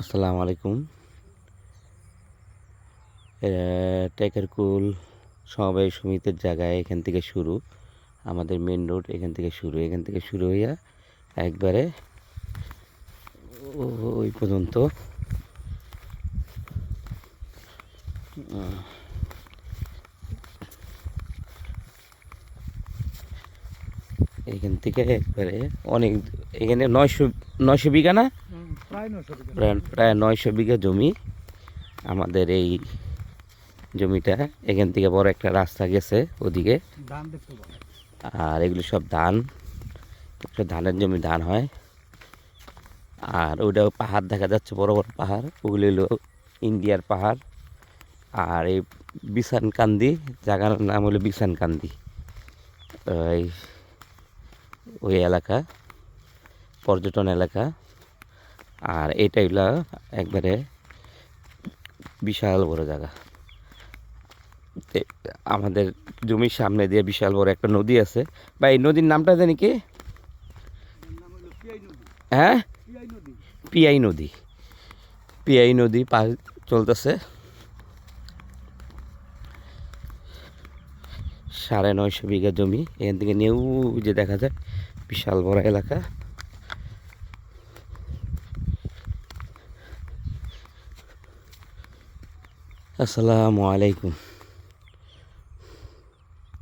আসসালামু আলাইকুম। টেকারকুল সমবায় সমিতির জায়গায় এখান থেকে শুরু। আমাদের মেন রোড এখান থেকে শুরু। এখান থেকে শুরু হইয়া একবারে ওই পর্যন্ত। এখান থেকে একবারে অনেক, এখানে নয়শো নয়শো বিঘা না? প্রায় নয়শো বিঘা জমি। আমাদের এই জমিটা। এখান থেকে বড় একটা রাস্তা গেছে ওদিকে। আর এগুলো সব ধান। সব ধানের জমি ধান হয়। আর ওইটাও পাহাড় দেখা যাচ্ছে বড় বড় পাহাড়। ওগুলি হলো ইন্ডিয়ার পাহাড়। আর এই বিছানকান্দি জায়গার নাম হলো বিছানকান্দি ওই ওই এলাকা পর্যটন এলাকা। আর এটা হইল একবারে বিশাল বড় জায়গা। আমাদের জমির সামনে দিয়ে বিশাল বড় একটা নদী আছে। বা এই নদীর নামটা জানি কি? হলো হ্যাঁ? পিয়াই নদী। পিয়াই নদী পিয়াই নদী পা চলতেছে। সাড়ে নয়শো বিঘা জমি। এখান থেকে নিয়েও যে দেখা যায়, বিশাল বড় এলাকা। আসসালামু আলাইকুম